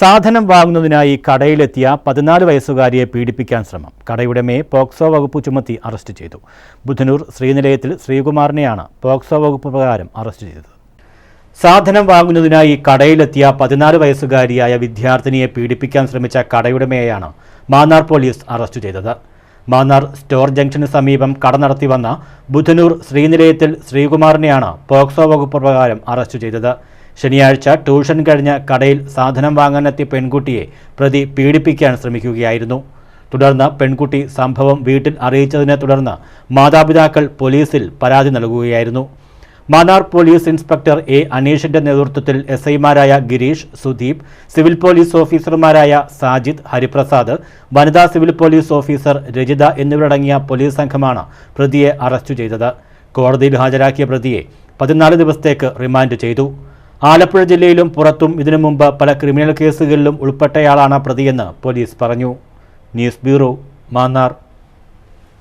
സാധനം വാങ്ങുന്നതിനായി കടയിലെത്തിയ പതിനാല് വയസ്സുകാരിയെ പീഡിപ്പിക്കാൻ ശ്രമം. കടയുടമയെ പോക്സോ വകുപ്പ് ചുമത്തി അറസ്റ്റ് ചെയ്തു. ബുധനൂർ ശ്രീനിലയത്തിൽ ശ്രീകുമാറിനെയാണ് പോക്സോ വകുപ്പ് പ്രകാരം അറസ്റ്റ് ചെയ്തത്. സാധനം വാങ്ങുന്നതിനായി കടയിലെത്തിയ പതിനാല് വയസ്സുകാരിയായ വിദ്യാർത്ഥിനിയെ പീഡിപ്പിക്കാൻ ശ്രമിച്ച കടയുടമയെയാണ് മാന്നാർ പോലീസ് അറസ്റ്റ് ചെയ്തത്. മാന്നാർ സ്റ്റോർ ജംഗ്ഷന് സമീപം കട നടത്തി വന്ന ബുധനൂർ ശ്രീനിലയത്തിൽ ശ്രീകുമാറിനെയാണ് പോക്സോ വകുപ്പ് പ്രകാരം അറസ്റ്റ് ചെയ്തത്. ശനിയാഴ്ച ട്യൂഷൻ കഴിഞ്ഞ കടയിൽ സാധനം വാങ്ങാനെത്തിയ പെൺകുട്ടിയെ പ്രതി പീഡിപ്പിക്കാൻ ശ്രമിക്കുകയായിരുന്നു. തുടർന്ന് പെൺകുട്ടി സംഭവം വീട്ടിൽ അറിയിച്ചതിനെ തുടർന്ന് മാതാപിതാക്കൾ പോലീസിൽ പരാതി നൽകുകയായിരുന്നു. മാന്നാർ പോലീസ് ഇൻസ്പെക്ടർ എ അനീഷിന്റെ നേതൃത്വത്തിൽ എസ് ഐമാരായ ഗിരീഷ് സുദീപ് സിവിൽ പോലീസ് ഓഫീസർമാരായ സാജിദ് ഹരിപ്രസാദ് വനിതാ സിവിൽ പോലീസ് ഓഫീസർ രജിത എന്നിവരടങ്ങിയ പോലീസ് സംഘമാണ് പ്രതിയെ അറസ്റ്റ് ചെയ്തത്. കോടതിയിൽ ഹാജരാക്കിയ പ്രതിയെ പതിനാല് ദിവസത്തേക്ക് റിമാൻഡ് ചെയ്തു. ആലപ്പുഴ ജില്ലയിലും പുറത്തും ഇതിനു മുമ്പ് പല ക്രിമിനൽ കേസുകളിലും ഉൾപ്പെട്ടയാളാണ് പ്രതിയെന്ന് പോലീസ് പറഞ്ഞു. News bureau Mannar.